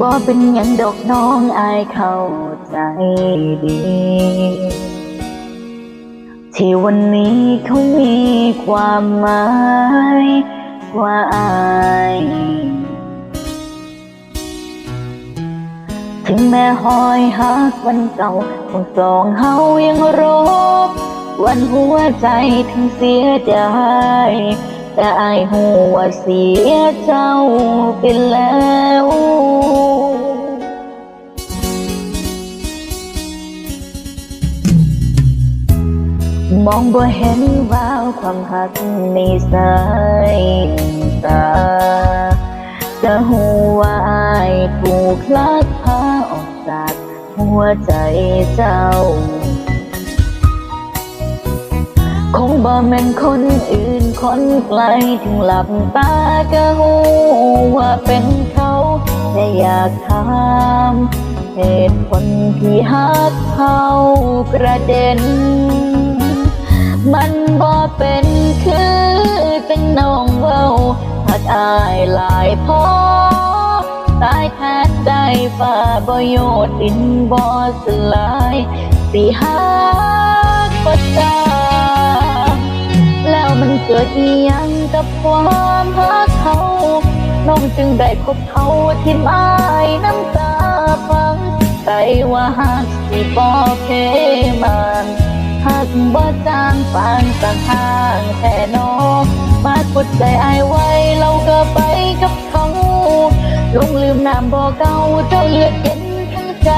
บ่เป็นหยังดอกน้องอายเข้าใจดี ที่วันนี้เขามีความหมายกว่าอายถึงแม้หอยหักวันเก่าของสองเฮายังรบ วันหัวใจถึงเสียดาย แต่อายหัวเสียเจ้าไปแล้วมองบ่เห็นว่าวความหักในสายตาจะหัวาอายถูกลักพาออกจากหัวใจเจ้า คงบ่แม่นคนอื่นคนไกลถึงหลับตาก็หูว่าเป็นเขาแต่อยากถามเหตุผลที่หักเขาประเด็น มันบ่เป็นคือจังน้องเว้าหักอายหลายพอตายแทนใจฝ่าบ่โยดดินบ่สลาย สิหักบ่จางแล้วมัน เกิดอีหยังกับความหักเขาน้องจึงได้พบเขาที่ไม้น้ำตาพังใจว่าหักสิบ่เพมันหักบ่จางปานสังหางแค่น้องมากดใจไอไว้เราก็ไปกับเขาลงลืมน้ำบ่เก่าเจ้าเลือดเย็นทั้งใจ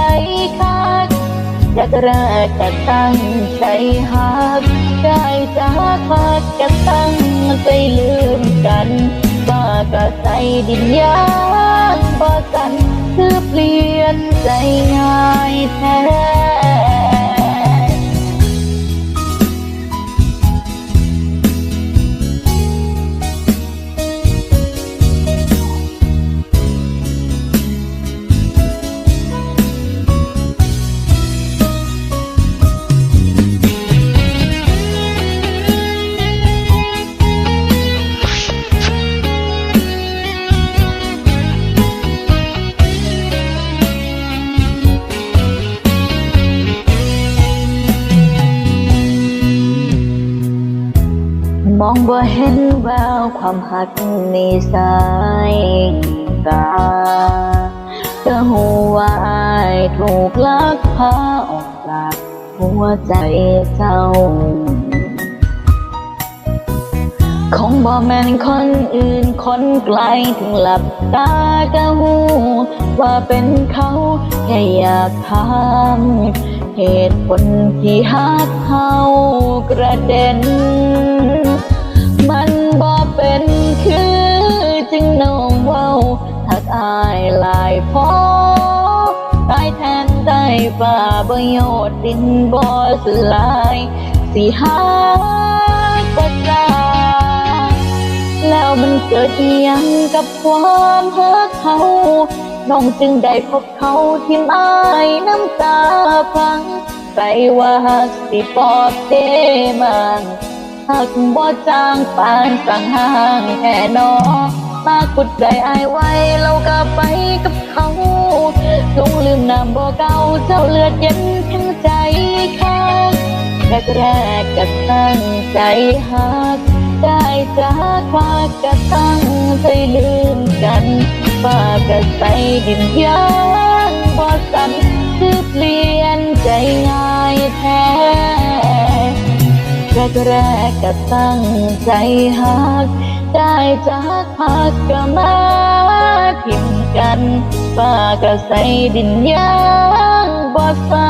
คักอยากแรกก็ตั้งใจหัก ได้จาพากก็ตั้งใจลืมกันบ้าก็ใจดินยางบ่กัน คือเปลี่ยนใจง่ายแท้ องบ่เห็นแววความหักในสายตาก็หัวาอายถูกลักพาออกจากหัวใจเจ้า คงบ่แม่นคนอื่นคนไกลถึงหลับตาก็หูว่าเป็นเขาแค่อยากถามเหตุผลที่หักเขากระเด็น นได้ฝ่าบ่โยดดินบ่สลาย สิหักบ่จางแล้วมันเกิดยังกับความหักเขาน้องจึงได้พบเขาที่ไม้น้ำตาพังใจว่าหักสิปอบเดมันหักบ่จางปานสั่งหางแค่นอ มากุดใจอายไว้เราก็ไปกับเขาลงลืมน้ำบ่เก่าเจ้าเลือดเย็นทั้งใจข้างแรกแรกก็ตั้งใจหักได้จากพาก็ตั้งใจลืมกันฟ้าก็ใส่ดินยางบ่สันคือเปลี่ยนใจง่ายแท้ แรกแรกๆก็ตั้งใจหัก ได้จากพักก็มาทิมกันป้าก็ใส่ดินยางบ่สันก็ลืมอา